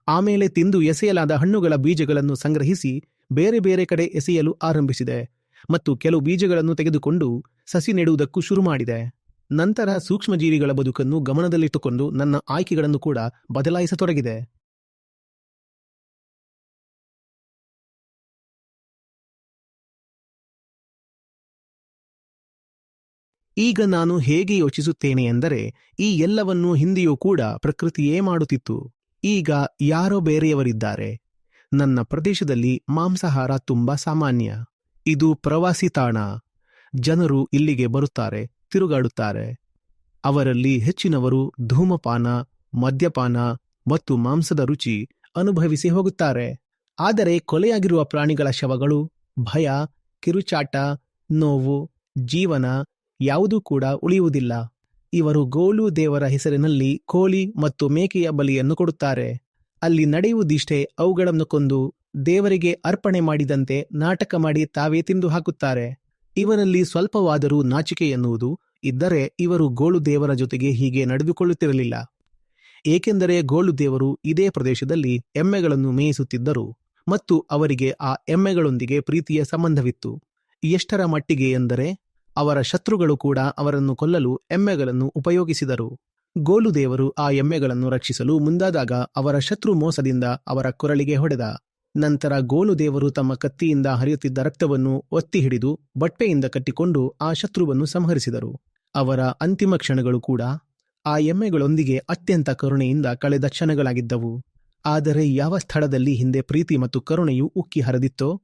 ಆಮೇಲೆ ತಿಂದು ಎಸೆಯಲಾದ ಹಣ್ಣುಗಳ ಬೀಜಗಳನ್ನು ಸಂಗ್ರಹಿಸಿ ಬೇರೆ ಬೇರೆ ಕಡೆ ಎಸೆಯಲು ಆರಂಭಿಸಿದೆ. ಮತ್ತು ಕೆಲವು ಬೀಜಗಳನ್ನು ತೆಗೆದುಕೊಂಡು ಸಸಿ ನೆಡುವುದಕ್ಕೂ ಶುರು ಮಾಡಿದೆ. ನಂತರ ಸೂಕ್ಷ್ಮಜೀವಿಗಳ ಬದುಕನ್ನು ಗಮನದಲ್ಲಿಟ್ಟುಕೊಂಡು ನನ್ನ ಆಯ್ಕೆಗಳನ್ನು ಕೂಡ ಬದಲಾಯಿಸತೊಡಗಿದೆ. ಈಗ ನಾನು ಹೇಗೆ ಯೋಚಿಸುತ್ತೇನೆ ಎಂದರೆ, ಈ ಎಲ್ಲವನ್ನೂ ಹಿಂದೆಯೂ ಕೂಡ ಪ್ರಕೃತಿಯೇ ಮಾಡುತ್ತಿತ್ತು. ಈಗ ಯಾರೋ ಬೇರೆಯವರಿದ್ದಾರೆ. ನನ್ನ ಪ್ರದೇಶದಲ್ಲಿ ಮಾಂಸಾಹಾರ ತುಂಬಾ ಸಾಮಾನ್ಯ. ಇದು ಪ್ರವಾಸಿ ತಾಣ. ಜನರು ಇಲ್ಲಿಗೆ ಬರುತ್ತಾರೆ, ತಿರುಗಾಡುತ್ತಾರೆ. ಅವರಲ್ಲಿ ಹೆಚ್ಚಿನವರು ಧೂಮಪಾನ, ಮದ್ಯಪಾನ ಮತ್ತು ಮಾಂಸದ ರುಚಿ ಅನುಭವಿಸಿ ಹೋಗುತ್ತಾರೆ. ಆದರೆ ಕೊಲೆಯಾಗಿರುವ ಪ್ರಾಣಿಗಳ ಶವಗಳು ಭಯ, ಕಿರುಚಾಟ, ನೋವು, ಜೀವನ ಯಾವುದೂ ಕೂಡ ಉಳಿಯುವುದಿಲ್ಲ. ಇವರು ಗೋಲು ದೇವರ ಹೆಸರಿನಲ್ಲಿ ಕೋಳಿ ಮತ್ತು ಮೇಕೆಯ ಬಲಿಯನ್ನು ಕೊಡುತ್ತಾರೆ. ಅಲ್ಲಿ ನಡೆಯುವುದಿಷ್ಟೇ ಅವುಗಳನ್ನು ಕೊಂದು ದೇವರಿಗೆ ಅರ್ಪಣೆ ಮಾಡಿದಂತೆ ನಾಟಕ ಮಾಡಿ ತಾವೇ ತಿಂದು ಹಾಕುತ್ತಾರೆ. ಇವರಲ್ಲಿ ಸ್ವಲ್ಪವಾದರೂ ನಾಚಿಕೆ ಎನ್ನುವುದು ಇದ್ದರೆ ಇವರು ಗೋಳು ದೇವರ ಜೊತೆಗೆ ಹೀಗೆ ನಡೆದುಕೊಳ್ಳುತ್ತಿರಲಿಲ್ಲ. ಏಕೆಂದರೆ ಗೋಳು ದೇವರು ಇದೇ ಪ್ರದೇಶದಲ್ಲಿ ಎಮ್ಮೆಗಳನ್ನು ಮೇಯಿಸುತ್ತಿದ್ದರು ಮತ್ತು ಅವರಿಗೆ ಆ ಎಮ್ಮೆಗಳೊಂದಿಗೆ ಪ್ರೀತಿಯ ಸಂಬಂಧವಿತ್ತು. ಎಷ್ಟರ ಮಟ್ಟಿಗೆ ಎಂದರೆ ಅವರ ಶತ್ರುಗಳು ಕೂಡ ಅವರನ್ನು ಕೊಲ್ಲಲು ಎಮ್ಮೆಗಳನ್ನು ಉಪಯೋಗಿಸಿದರು. ಗೋಲು ದೇವರು ಆ ಎಮ್ಮೆಗಳನ್ನು ರಕ್ಷಿಸಲು ಮುಂದಾದಾಗ ಅವರ ಶತ್ರು ಮೋಸದಿಂದ ಅವರ ಕೊರಳಿಗೆ ಹೊಡೆದ. ನಂತರ ಗೋಲು ದೇವರು ತಮ್ಮ ಕತ್ತಿಯಿಂದ ಹರಿಯುತ್ತಿದ್ದ ರಕ್ತವನ್ನು ಒತ್ತಿ ಹಿಡಿದು ಬಟ್ಟೆಯಿಂದ ಕಟ್ಟಿಕೊಂಡು ಆ ಶತ್ರುವನ್ನು ಸಂಹರಿಸಿದರು. ಅವರ ಅಂತಿಮ ಕ್ಷಣಗಳು ಕೂಡ ಆ ಎಮ್ಮೆಗಳೊಂದಿಗೆ ಅತ್ಯಂತ ಕರುಣೆಯಿಂದ ಕಳೆದ ಕ್ಷಣಗಳಾಗಿದ್ದವು. ಆದರೆ ಯಾವ ಸ್ಥಳದಲ್ಲಿ ಹಿಂದೆ ಪ್ರೀತಿ ಮತ್ತು ಕರುಣೆಯು ಉಕ್ಕಿ ಹರಿದಿತ್ತೋ,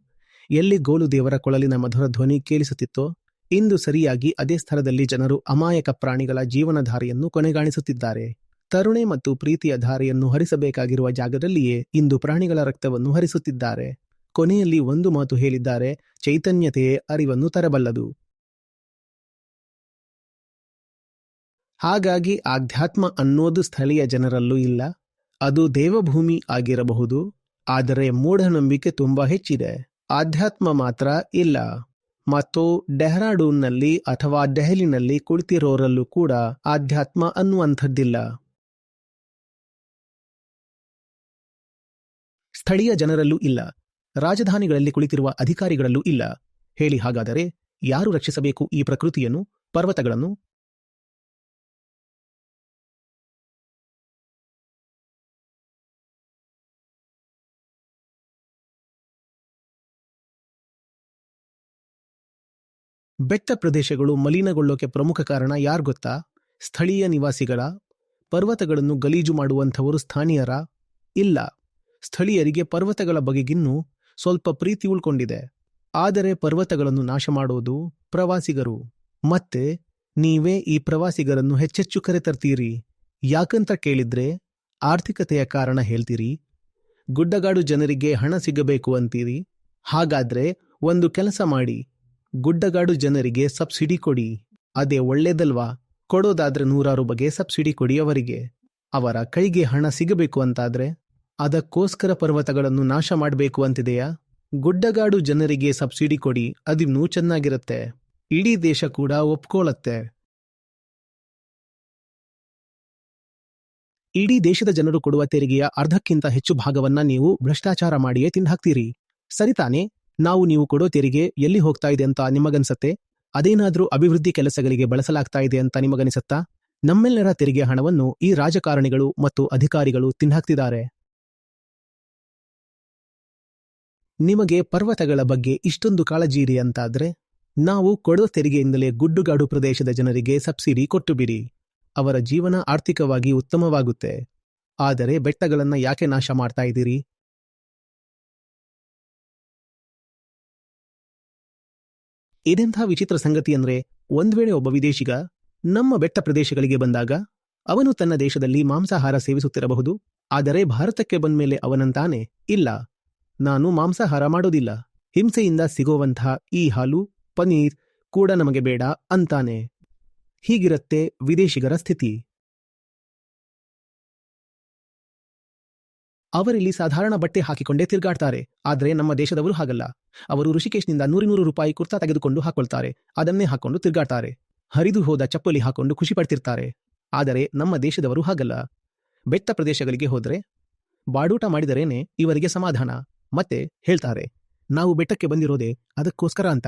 ಎಲ್ಲಿ ಗೋಲು ದೇವರ ಕೊಳಲಿನ ಮಧುರ ಧ್ವನಿ ಕೇಳಿಸುತ್ತಿತ್ತೋ ಇಂದು ಸರಿಯಾಗಿ ಅದೇ ಸ್ಥಳದಲ್ಲಿ ಜನರು ಅಮಾಯಕ ಪ್ರಾಣಿಗಳ ಜೀವನಧಾರೆಯನ್ನು ಕೊನೆಗಾಣಿಸುತ್ತಿದ್ದಾರೆ. ತರುಣೆ ಮತ್ತು ಪ್ರೀತಿಯ ಧಾರೆಯನ್ನು ಹರಿಸಬೇಕಾಗಿರುವ ಜಾಗದಲ್ಲಿಯೇ ಇಂದು ಪ್ರಾಣಿಗಳ ರಕ್ತವನ್ನು ಹರಿಸುತ್ತಿದ್ದಾರೆ. ಕೊನೆಯಲ್ಲಿ ಒಂದು ಮಾತು ಹೇಳಿದ್ದಾರೆ, ಚೈತನ್ಯತೆಯೇ ಅರಿವನ್ನು ತರಬಲ್ಲದು. ಹಾಗಾಗಿ ಆಧ್ಯಾತ್ಮ ಅನ್ನೋದು ಸ್ಥಳೀಯ ಜನರಲ್ಲೂ ಇಲ್ಲ, ಅದು ದೇವಭೂಮಿ ಆಗಿರಬಹುದು, ಆದರೆ ಮೂಢನಂಬಿಕೆ ತುಂಬಾ ಹೆಚ್ಚಿದೆ. ಆಧ್ಯಾತ್ಮ ಮಾತ್ರ ಇಲ್ಲ. ಮತ್ತು ಡೆಹ್ರಾಡೂನ್ನಲ್ಲಿ ಅಥವಾ ದೆಹಲಿನಲ್ಲಿ ಕುಳಿತಿರೋರಲ್ಲೂ ಕೂಡ ಆಧ್ಯಾತ್ಮ ಅನ್ನುವಂಥದ್ದಿಲ್ಲ. ಸ್ಥಳೀಯ ಜನರಲ್ಲೂ ಇಲ್ಲ. ರಾಜಧಾನಿಗಳಲ್ಲಿ ಕುಳಿತಿರುವ ಅಧಿಕಾರಿಗಳಲ್ಲೂ ಇಲ್ಲ. ಹೇಳಿ ಹಾಗಾದರೆ ಯಾರು ರಕ್ಷಿಸಬೇಕು ಈ ಪ್ರಕೃತಿಯನ್ನು, ಪರ್ವತಗಳನ್ನು? ಬೆಟ್ಟ ಪ್ರದೇಶಗಳು ಮಲಿನಗೊಳ್ಳೋಕೆ ಪ್ರಮುಖ ಕಾರಣ ಯಾರು ಗೊತ್ತಾ? ಸ್ಥಳೀಯ ನಿವಾಸಿಗಳ. ಪರ್ವತಗಳನ್ನು ಗಲೀಜು ಮಾಡುವಂಥವರು ಸ್ಥಾನೀಯರ. ಇಲ್ಲ. ಸ್ಥಳೀಯರಿಗೆ ಪರ್ವತಗಳ ಬಗೆಗಿನ್ನೂ ಸ್ವಲ್ಪ ಪ್ರೀತಿ ಉಳ್ಕೊಂಡಿದೆ. ಆದರೆ ಪರ್ವತಗಳನ್ನು ನಾಶ ಮಾಡೋದು ಪ್ರವಾಸಿಗರು. ಮತ್ತೆ ನೀವೇ ಈ ಪ್ರವಾಸಿಗರನ್ನು ಹೆಚ್ಚೆಚ್ಚು ಕರೆತರ್ತೀರಿ. ಯಾಕಂತ ಕೇಳಿದ್ರೆ ಆರ್ಥಿಕತೆಯ ಕಾರಣ ಹೇಳ್ತೀರಿ. ಗುಡ್ಡಗಾಡು ಜನರಿಗೆ ಹಣ ಸಿಗಬೇಕು ಅಂತೀರಿ. ಹಾಗಾದ್ರೆ ಒಂದು ಕೆಲಸ ಮಾಡಿ. ಗುಡ್ಡಗಾಡು ಜನರಿಗೆ ಸಬ್ಸಿಡಿ ಕೊಡಿ. ಅದೇ ಒಳ್ಳೇದಲ್ವಾ? ಕೊಡೋದಾದ್ರೆ ನೂರಾರು ಬಗೆ ಸಬ್ಸಿಡಿ ಕೊಡಿ ಅವರಿಗೆ. ಅವರ ಕೈಗೆ ಹಣ ಸಿಗಬೇಕು ಅಂತಾದ್ರೆ, ಅದಕ್ಕೋಸ್ಕರ ಪರ್ವತಗಳನ್ನು ನಾಶ ಮಾಡಬೇಕು ಅಂತಿದೆಯಾ? ಗುಡ್ಡಗಾಡು ಜನರಿಗೆ ಸಬ್ಸಿಡಿ ಕೊಡಿ, ಅದಿನ್ನೂ ಚೆನ್ನಾಗಿರುತ್ತೆ. ಇಡೀ ದೇಶ ಕೂಡ ಒಪ್ಕೊಳ್ಳತ್ತೆ ಇಡೀ ದೇಶದ ಜನರು ಕೊಡುವ ತೆರಿಗೆಯ ಅರ್ಧಕ್ಕಿಂತ ಹೆಚ್ಚು ಭಾಗವನ್ನ ನೀವು ಭ್ರಷ್ಟಾಚಾರ ಮಾಡಿಯೇ ತಿಂದಾಕ್ತೀರಿ ಸರಿತಾನೆ? ನಾವು ನೀವು ಕೊಡೋ ತೆರಿಗೆ ಎಲ್ಲಿ ಹೋಗ್ತಾ ಇದೆ ಅಂತ ನಿಮಗನ್ಸತ್ತೆ? ಅದೇನಾದರೂ ಅಭಿವೃದ್ಧಿ ಕೆಲಸಗಳಿಗೆ ಬಳಸಲಾಗ್ತಾ ಇದೆ ಅಂತ ನಿಮಗನಿಸತ್ತಾ? ನಮ್ಮೆಲ್ಲರ ತೆರಿಗೆ ಹಣವನ್ನು ಈ ರಾಜಕಾರಣಿಗಳು ಮತ್ತು ಅಧಿಕಾರಿಗಳು ತಿನ್ನಾಕ್ತಿದ್ದಾರೆ ನಿಮಗೆ ಪರ್ವತಗಳ ಬಗ್ಗೆ ಇಷ್ಟೊಂದು ಕಾಳಜಿ ಇದೆ ಅಂತಾದ್ರೆ, ನಾವು ಕೊಡೋ ತೆರಿಗೆಯಿಂದಲೇ ಗುಡ್ಡುಗಾಡು ಪ್ರದೇಶದ ಜನರಿಗೆ ಸಬ್ಸಿಡಿ ಕೊಟ್ಟುಬಿಡಿ. ಅವರ ಜೀವನ ಆರ್ಥಿಕವಾಗಿ ಉತ್ತಮವಾಗುತ್ತೆ. ಆದರೆ ಬೆಟ್ಟಗಳನ್ನು ಯಾಕೆ ನಾಶ ಮಾಡ್ತಾ ಇದ್ದೀರಿ? ಇದೆಂಥ ವಿಚಿತ್ರ ಸಂಗತಿ ಅಂದ್ರೆ ಒಂದ್ ವೇಳೆ ಒಬ್ಬ ವಿದೇಶಿಗ ನಮ್ಮ ಬೆಟ್ಟ ಪ್ರದೇಶಗಳಿಗೆ ಬಂದಾಗ ಅವನು ತನ್ನ ದೇಶದಲ್ಲಿ ಮಾಂಸಾಹಾರ ಸೇವಿಸುತ್ತಿರಬಹುದು, ಆದರೆ ಭಾರತಕ್ಕೆ ಬಂದ್ಮೇಲೆ ಅವನಂತಾನೆ ಇಲ್ಲ. ನಾನು ಮಾಂಸಾಹಾರ ಮಾಡೋದಿಲ್ಲ. ಹಿಂಸೆಯಿಂದ ಸಿಗುವಂತಹ ಈ ಹಾಲು, ಪನೀರ್ ಕೂಡ ನಮಗೆ ಬೇಡ ಅಂತಾನೆ. ಹೀಗಿರತ್ತೆ ವಿದೇಶಿಗರ ಸ್ಥಿತಿ. ಅವರಿಲ್ಲಿ ಸಾಧಾರಣ ಬಟ್ಟೆ ಹಾಕಿಕೊಂಡೇ ತಿರುಗಾಡ್ತಾರೆ. ಆದರೆ ನಮ್ಮ ದೇಶದವರು ಹಾಗಲ್ಲ. ಅವರು ಋಷಿಕೇಶ್ನಿಂದ ನೂರಿನೂರು ರೂಪಾಯಿ ಕುರ್ತಾ ತೆಗೆದುಕೊಂಡು ಹಾಕೊಳ್ತಾರೆ. ಅದನ್ನೇ ಹಾಕೊಂಡು ತಿರುಗಾಡ್ತಾರೆ. ಹರಿದು ಹೋದ ಚಪ್ಪಲಿ ಹಾಕೊಂಡು ಖುಷಿ ಪಡ್ತಿರ್ತಾರೆ. ಆದರೆ ನಮ್ಮ ದೇಶದವರು ಹಾಗಲ್ಲ. ಬೆಟ್ಟ ಪ್ರದೇಶಗಳಿಗೆ ಹೋದರೆ ಬಾಡೂಟ ಮಾಡಿದರೇನೆ ಇವರಿಗೆ ಸಮಾಧಾನ. ಮತ್ತೆ ಹೇಳ್ತಾರೆ, ನಾವು ಬೆಟ್ಟಕ್ಕೆ ಬಂದಿರೋದೆ ಅದಕ್ಕೋಸ್ಕರ ಅಂತ.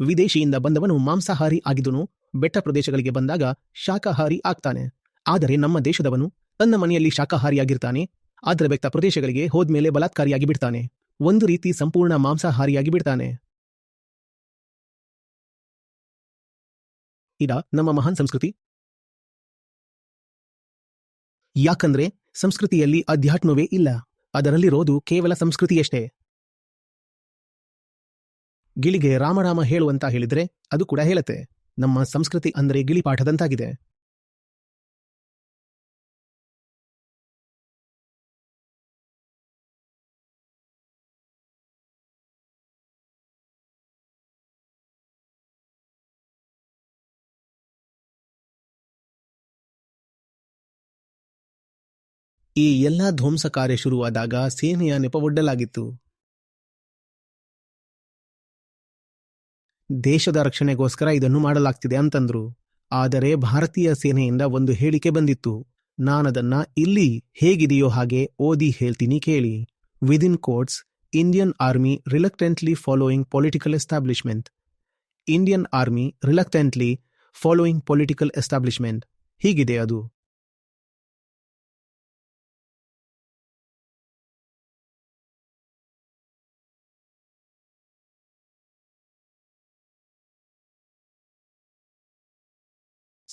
ವಿದೇಶಿಯಿಂದ ಬಂದವನು ಮಾಂಸಾಹಾರಿ ಆಗಿದನು, ಬೆಟ್ಟ ಪ್ರದೇಶಗಳಿಗೆ ಬಂದಾಗ ಶಾಖಾಹಾರಿ ಆಗ್ತಾನೆ. ಆದರೆ ನಮ್ಮ ದೇಶದವನು ತನ್ನ ಮನೆಯಲ್ಲಿ ಶಾಖಾಹಾರಿಯಾಗಿರ್ತಾನೆ, ಆದರೆ ಬೆಟ್ಟ ಪ್ರದೇಶಗಳಿಗೆ ಹೋದ್ಮೇಲೆ ಬಲಾತ್ಕಾರಿಯಾಗಿ ಬಿಡ್ತಾನೆ. ಒಂದು ರೀತಿ ಸಂಪೂರ್ಣ ಮಾಂಸಾಹಾರಿಯಾಗಿ ಬಿಡ್ತಾನೆ. ಇದ ನಮ್ಮ ಮಹಾನ್ ಸಂಸ್ಕೃತಿ. ಯಾಕಂದ್ರೆ ಸಂಸ್ಕೃತಿಯಲ್ಲಿ ಅಧ್ಯಾತ್ಮವೇ ಇಲ್ಲ ಅದರಲ್ಲಿರೋದು ಕೇವಲ ಸಂಸ್ಕೃತಿಯಷ್ಟೇ. ಗಿಳಿಗೆ ರಾಮರಾಮ ಹೇಳುವಂತ ಹೇಳಿದ್ರೆ ಅದು ಕೂಡ ಹೇಳತ್ತೆ. ನಮ್ಮ ಸಂಸ್ಕೃತಿ ಅಂದ್ರೆ ಗಿಳಿ ಪಾಠದಂತಾಗಿದೆ. ಈ ಎಲ್ಲಾ ಧ್ವಂಸ ಕಾರ್ಯ ಶುರುವಾದಾಗ ಸೇನೆಯ ನೆಪವೊಡ್ಡಲಾಗಿತ್ತು. ದೇಶದ ರಕ್ಷಣೆಗೋಸ್ಕರ ಇದನ್ನು ಮಾಡಲಾಗ್ತಿದೆ ಅಂತಂದ್ರು. ಆದರೆ ಭಾರತೀಯ ಸೇನೆಯಿಂದ ಒಂದು ಹೇಳಿಕೆ ಬಂದಿತ್ತು. ನಾನದನ್ನ ಇಲ್ಲಿ ಹೇಗಿದೆಯೋ ಹಾಗೆ ಓದಿ ಹೇಳ್ತೀನಿ ಕೇಳಿ. Within courts Indian army reluctantly following political establishment Indian army reluctantly following political establishment ಹೀಗಿದೆ ಅದು.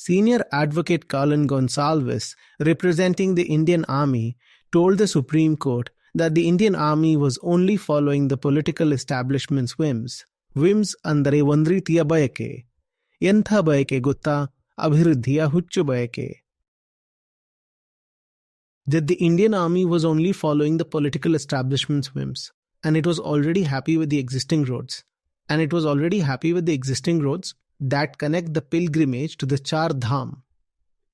Senior advocate Colin Gonsalves, representing the Indian Army, told the Supreme Court that the Indian Army was only following the political establishment's whims. Whims ಅಂದರೆ ಒಂದ್ ರೀತಿಯ ಬಯಕೆ ಎಂಥ ಬಯಕೆ ಗೊತ್ತಾ ಅಭಿವೃದ್ಧಿಯ ಹುಚ್ಚು ಬಯಕೆ that the Indian army was only following the political establishment's whims, and it was already happy with the existing roads. And it was already happy with the existing roads that connect the pilgrimage to the Char Dham.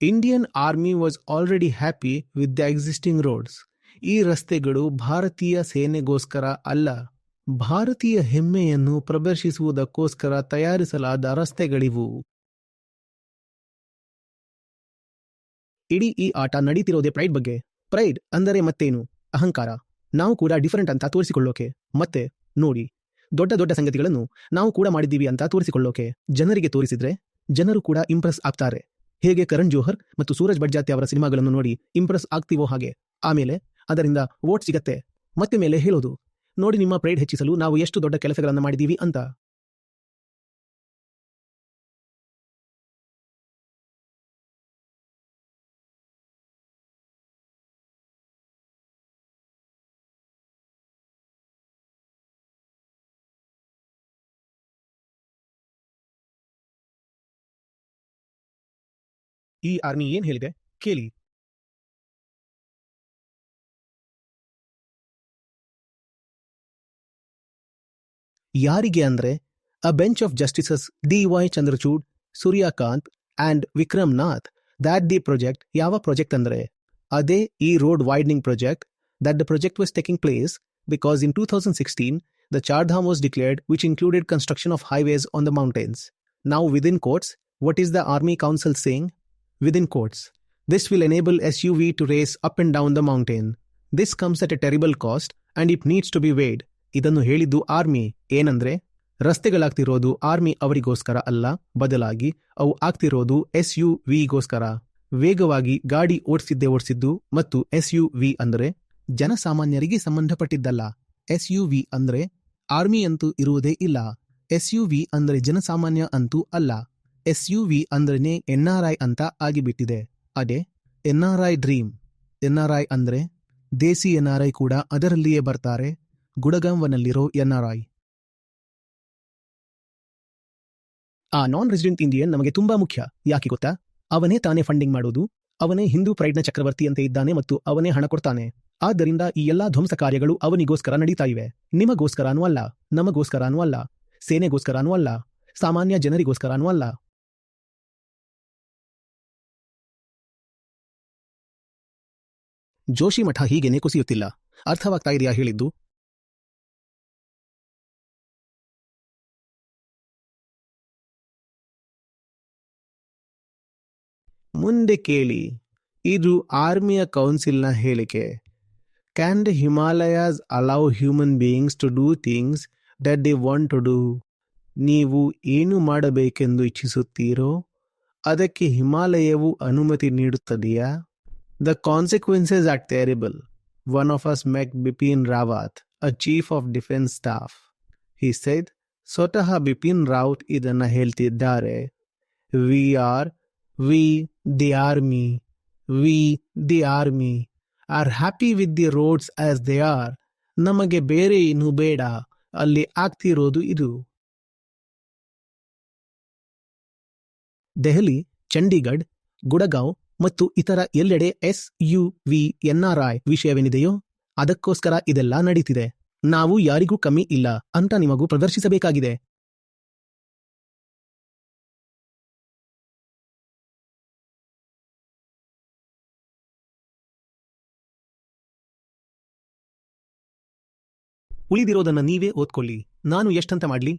Indian army was already happy with the existing roads ಈ ರಸ್ತೆಗಳು ಭಾರತೀಯ ಸೇನೆಗೋಸ್ಕರ ಅಲ್ಲ. ಭಾರತೀಯ ಹೆಮ್ಮೆಯನ್ನು ಪ್ರದರ್ಶಿಸುವುದಕ್ಕೋಸ್ಕರ ತಯಾರಿಸಲಾದ ರಸ್ತೆಗಳಿವು. ಇಡೀ ಈ ಆಟ ನಡೀತಿರೋದೇ ಪ್ರೈಡ್ ಬಗ್ಗೆ. ಪ್ರೈಡ್ ಅಂದರೆ ಮತ್ತೇನು? ಅಹಂಕಾರ. ನಾವು ಕೂಡ ಡಿಫರೆಂಟ್ ಅಂತ ತೋರಿಸಿಕೊಳ್ಳೋಕೆ. ಮತ್ತೆ ನೋಡಿ. ದೊಡ್ಡ ದೊಡ್ಡ ಸಂಗತಿಗಳನ್ನು ನಾವು ಕೂಡ ಮಾಡಿದ್ದೀವಿ ಅಂತ ತೋರಿಸಿಕೊಳ್ಳೋಕೆ ಜನರಿಗೆ ತೋರಿಸಿದ್ರೆ ಜನರು ಕೂಡ ಇಂಪ್ರೆಸ್ ಆಗ್ತಾರೆ. ಹೇಗೆ ಕರಣ್ ಜೋಹರ್ ಮತ್ತು ಸೂರಜ್ ಬಡ್ಜಾತಿ ಅವರ ಸಿನಿಮಾಗಳನ್ನು ನೋಡಿ ಇಂಪ್ರೆಸ್ ಆಗ್ತೀವೋ ಹಾಗೆ. ಆಮೇಲೆ ಅದರಿಂದ ವೋಟ್ ಸಿಗತ್ತೆ. ಮತ್ತೆ ಮೇಲೆ ಹೇಳೋದು, ನೋಡಿ ನಿಮ್ಮ ಪ್ರೈಡ್ ಹೆಚ್ಚಿಸಲು ನಾವು ಎಷ್ಟು ದೊಡ್ಡ ಕೆಲಸಗಳನ್ನು ಮಾಡಿದ್ದೀವಿ ಅಂತ. ಈ ಆರ್ಮಿ ಏನ್ ಹೇಳಿದೆ ಕೇಳಿ ಯಾರಿಗೆ ಅಂದ್ರೆ a bench of justices D Y Chandrachud Suryakant and Vikram Nath that the project ಯಾವ ಪ್ರಾಜೆಕ್ಟ್ ಅಂದ್ರೆ ಅದೇ ಈ road widening project that the project was taking place because in 2016 the Chardham was declared which included construction of highways on the mountains. Now within quotes, what is the army council saying? Within quotes, this will enable SUV to race up and down the mountain. This comes at a terrible cost and it needs to be weighed. ಇದನ್ನು ಹೇಳಿದ್ದು army ಏನಂದ್ರೆ ರಸ್ತೆಗಳಾಗ್ತಿರೋದು army ಅವರಿಗೋಸ್ಕರ ಅಲ್ಲ ಬದಲಾಗಿ ಅವು ಆಗ್ತಿರೋದು S you ವಿಗೋಸ್ಕರ ವೇಗವಾಗಿ ಗಾಡಿ ಓಡಿಸಿದ್ದೇ ಓಡಿಸಿದ್ದು ಮತ್ತು ಎಸ್ ಯು ವಿ ಅಂದರೆ ಜನಸಾಮಾನ್ಯರಿಗೆ ಸಂಬಂಧಪಟ್ಟಿದ್ದಲ್ಲ. ಎಸ್ ಯು ವಿ ಅಂದರೆ ಆರ್ಮಿ ಅಂತೂ ಇರುವುದೇ ಇಲ್ಲ. ಎಸ್ ಯು ವಿ ಅಂದರೆ ಜನಸಾಮಾನ್ಯ ಅಂತೂ ಅಲ್ಲ. ಎಸ್ ಯು ವಿ ಅಂದ್ರೇನೆ ಎನ್ ಆರ್ ಐ ಅಂತ ಆಗಿಬಿಟ್ಟಿದೆ. ಅದೇ N R I dream. N R I ಅಂದ್ರೆ ದೇಸಿ ಎನ್ ಆರ್ ಐ ಕೂಡ ಅದರಲ್ಲಿಯೇ ಬರ್ತಾರೆ. ಗುಡಗಾಂವನಲ್ಲಿರೋ ಎನ್ ಆರ್ ಐ ಆ ನಾನ್ ರೆಸಿಡೆಂಟ್ ಇಂಡಿಯನ್ ನಮಗೆ ತುಂಬಾ ಮುಖ್ಯ. ಯಾಕೆ ಗೊತ್ತಾ? ಅವನೇ ತಾನೇ ಫಂಡಿಂಗ್ ಮಾಡೋದು, ಅವನೇ ಹಿಂದೂ ಪ್ರೈಡ್ನ ಚಕ್ರವರ್ತಿ ಅಂತ ಇದ್ದಾನೆ ಮತ್ತು ಅವನೇ ಹಣ ಕೊಡ್ತಾನೆ. ಆದ್ದರಿಂದ ಈ ಎಲ್ಲಾ ಧ್ವಂಸ ಕಾರ್ಯಗಳು ಅವನಿಗೋಸ್ಕರ ನಡೀತಾ ಇವೆ. ನಿಮಗೋಸ್ಕರನೂ ಅಲ್ಲ, ನಮಗೋಸ್ಕರನೂ ಅಲ್ಲ, ಸೇನೆಗೋಸ್ಕರನೂ ಅಲ್ಲ, ಸಾಮಾನ್ಯ ಜನರಿಗೋಸ್ಕರನೂ ಅಲ್ಲ. ಜೋಶಿ ಮಠ ಹೀಗೇನೆ ಕುಸಿಯುತ್ತಿಲ್ಲ ಅರ್ಥವಾಗ್ತಾ ಇದೆಯಾ ಹೇಳಿದ್ದು? ಮುಂದೆ ಕೇಳಿ. ಇದು ಆರ್ಮಿಯ ಕೌನ್ಸಿಲ್ನ ಹೇಳಿಕೆ. Can the Himalayas allow human beings to do things that they want to do ನೀವು ಏನು ಮಾಡಬೇಕೆಂದು ಇಚ್ಛಿಸುತ್ತೀರೋ, ಅದಕ್ಕೆ ಹಿಮಾಲಯವು ಅನುಮತಿ ನೀಡುತ್ತದೆಯಾ? The consequences are terrible one of us ಮೆಕ್ Bipin Rawat a chief of defence staff he said ಸ್ವತಃ ಬಿಪಿನ್ ರಾವತ್ ಇದನ್ನ ಹೇಳ್ತಿದ್ದಾರೆ we are we the army we the army are happy with the roads as they are ನಮಗೆ ಬೇರೆ ಏನು ಬೇಡ ಅಲ್ಲಿ ಆಗ್ತಿರೋದು ಇದು ದೆಹಲಿ ಚಂಡೀಗಢ್ ಗುಡಗಾಂವ್ ಮತ್ತು ಇತರ ಎಲ್ಲೆಡೆ ಎಸ್ ಯು ವಿ ಎನ್ಆರ್ಐ ವಿಷಯವೇನಿದೆಯೋ ಅದಕ್ಕೋಸ್ಕರ ಇದೆಲ್ಲ ನಡೀತಿದೆ. ನಾವು ಯಾರಿಗೂ ಕಮ್ಮಿ ಇಲ್ಲ ಅಂತ ನಿಮಗೂ ಪ್ರದರ್ಶಿಸಬೇಕಾಗಿದೆ. ಉಳಿದಿರೋದನ್ನ ನೀವೇ ಓದ್ಕೊಳ್ಳಿ. ನಾನು ಎಷ್ಟಂತ ಮಾಡ್ಲಿ?